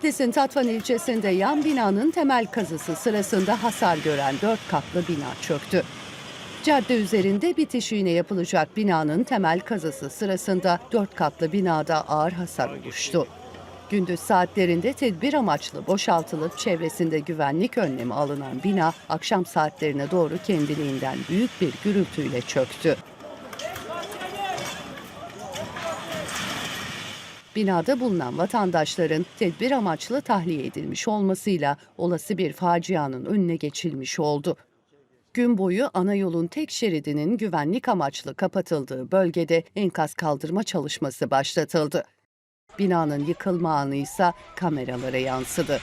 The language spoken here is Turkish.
Bitlis'in Tatvan ilçesinde yan binanın temel kazısı sırasında hasar gören dört katlı bina çöktü. Cadde üzerinde bitişiğine yapılacak binanın temel kazısı sırasında dört katlı binada ağır hasar oluştu. Gündüz saatlerinde tedbir amaçlı boşaltılıp çevresinde güvenlik önlemi alınan bina akşam saatlerine doğru kendiliğinden büyük bir gürültüyle çöktü. Binada bulunan vatandaşların tedbir amaçlı tahliye edilmiş olmasıyla olası bir facianın önüne geçilmiş oldu. Gün boyu ana yolun tek şeridinin güvenlik amaçlı kapatıldığı bölgede enkaz kaldırma çalışması başlatıldı. Binanın yıkılma anı ise kameralara yansıdı.